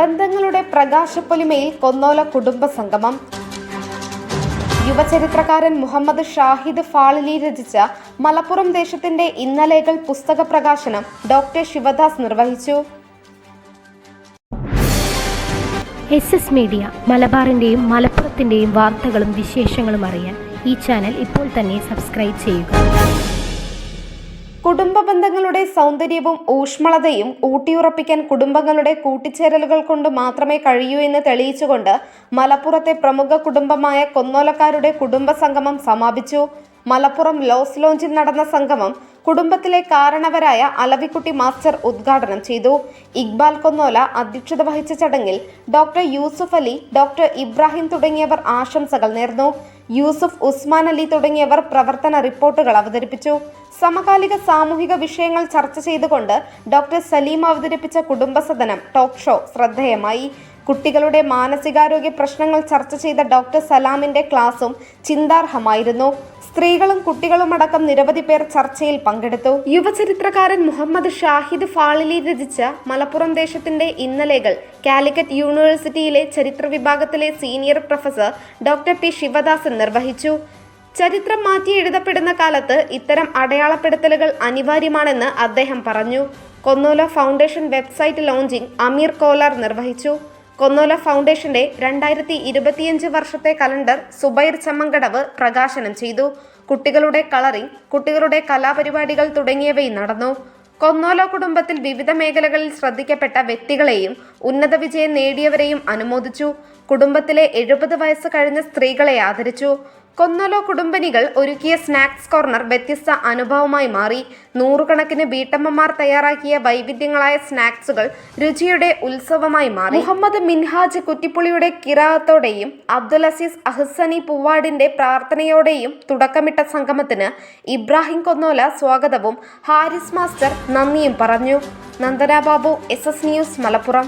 ബന്ധങ്ങളുടെ പ്രകാശപ്പൊലിമയിൽ കൊന്നോല കുടുംബ സംഗമം. യുവചരിത്രകാരൻ മുഹമ്മദ് ഷാഹിദ് ഫാളിലി രചിച്ച മലപ്പുറം ദേശത്തിന്റെ ഇന്നലെകൾ പുസ്തക പ്രകാശനം ഡോക്ടർ ശിവദാസ് നിർവഹിച്ചു. എസ് എസ് മീഡിയ മലബാറിന്റെയും മലപ്പുറത്തിന്റെയും വാർത്തകളും വിശേഷങ്ങളും അറിയാൻ ഈ ചാനൽ ഇപ്പോൾ തന്നെ സബ്സ്ക്രൈബ് ചെയ്യുക. കുടുംബ ബന്ധങ്ങളുടെ സൗന്ദര്യവും ഊഷ്മളതയും ഊട്ടിയുറപ്പിക്കാൻ കുടുംബങ്ങളുടെ കൂട്ടിച്ചേരലുകൾ കൊണ്ട് മാത്രമേ കഴിയൂ എന്ന് തെളിയിച്ചുകൊണ്ട് മലപ്പുറത്തെ പ്രമുഖ കുടുംബമായ കൊന്നോലക്കാരുടെ കുടുംബ സംഗമം സമാപിച്ചു. മലപ്പുറം ലോസ് ലോഞ്ചിൽ നടന്ന സംഗമം കുടുംബത്തിലെ കാരണവരായ അലവിക്കുട്ടി മാസ്റ്റർ ഉദ്ഘാടനം ചെയ്തു. ഇക്ബാൽ കൊന്നോല അധ്യക്ഷത വഹിച്ച ചടങ്ങിൽ ഡോക്ടർ യൂസുഫ് അലി ഡോക്ടർ ഇബ്രാഹിം തുടങ്ങിയവർ ആശംസകൾ നേർന്നു. യൂസുഫ് ഉസ്മാൻ അലി തുടങ്ങിയവർ പ്രവർത്തന റിപ്പോർട്ടുകൾ അവതരിപ്പിച്ചു. സമകാലിക സാമൂഹിക വിഷയങ്ങൾ ചർച്ച ചെയ്തുകൊണ്ട് ഡോക്ടർ സലീം അവതരിപ്പിച്ച കുടുംബസദനം ടോക്ക് ഷോ ശ്രദ്ധേയമായി. കുട്ടികളുടെ മാനസികാരോഗ്യ പ്രശ്നങ്ങൾ ചർച്ച ചെയ്ത ഡോക്ടർ സലാമിന്റെ ക്ലാസും ചിന്താർഹമായിരുന്നു. സ്ത്രീകളും കുട്ടികളും അടക്കം നിരവധി പേർ ചർച്ചയിൽ പങ്കെടുത്തു. യുവചരിത്രകാരൻ മുഹമ്മദ് ഷാഹിദ് ഫാളിലി രചിച്ച മലപ്പുറം ദേശത്തിന്റെ ഇന്നലെകൾ കാലിക്കറ്റ് യൂണിവേഴ്സിറ്റിയിലെ ചരിത്ര വിഭാഗത്തിലെ senior professor doctor P Sivadasan നിർവഹിച്ചു. ചരിത്രം മാറ്റി എഴുതപ്പെടുന്ന കാലത്ത് ഇത്തരം അടയാളപ്പെടുത്തലുകൾ അനിവാര്യമാണെന്ന് അദ്ദേഹം പറഞ്ഞു. Konnola foundation website launching Ameer Kolar നിർവഹിച്ചു. കൊന്നോല ഫൗണ്ടേഷന്റെ രണ്ടായിരത്തി ഇരുപത്തിയഞ്ച് വർഷത്തെ കലണ്ടർ സുബൈർ ചമ്മങ്കടവ് പ്രകാശനം ചെയ്തു. കുട്ടികളുടെ കളറിംഗ് കുട്ടികളുടെ കലാപരിപാടികൾ തുടങ്ങിയവയും നടന്നു. കൊന്നോല കുടുംബത്തിൽ വിവിധ മേഖലകളിൽ ശ്രദ്ധിക്കപ്പെട്ട വ്യക്തികളെയും ഉന്നത വിജയം നേടിയവരെയും അനുമോദിച്ചു. കുടുംബത്തിലെ എഴുപത് വയസ്സ് കഴിഞ്ഞ സ്ത്രീകളെ ആദരിച്ചു. കൊന്നോലോ കുടുംബനികൾ ഒരുക്കിയ സ്നാക്സ് കോർണർ വ്യത്യസ്ത അനുഭവമായി മാറി. നൂറുകണക്കിന് വീട്ടമ്മമാർ തയ്യാറാക്കിയ വൈവിധ്യങ്ങളായ സ്നാക്സുകൾ രുചിയുടെ ഉത്സവമായി മാറി. മുഹമ്മദ് മിൻഹാജ് കുറ്റിപ്പുളിയുടെ കിറാത്തോടെയും അബ്ദുൽ അസീസ് അഹ്സനി പൂവാടിന്റെ പ്രാർത്ഥനയോടെയും തുടക്കമിട്ട സംഗമത്തിന് ഇബ്രാഹിം കൊന്നോല സ്വാഗതവും. ഹാരിസ് മാസ്റ്റർ നന്ദിയും പറഞ്ഞു. Nandana Babu S S news Malappuram.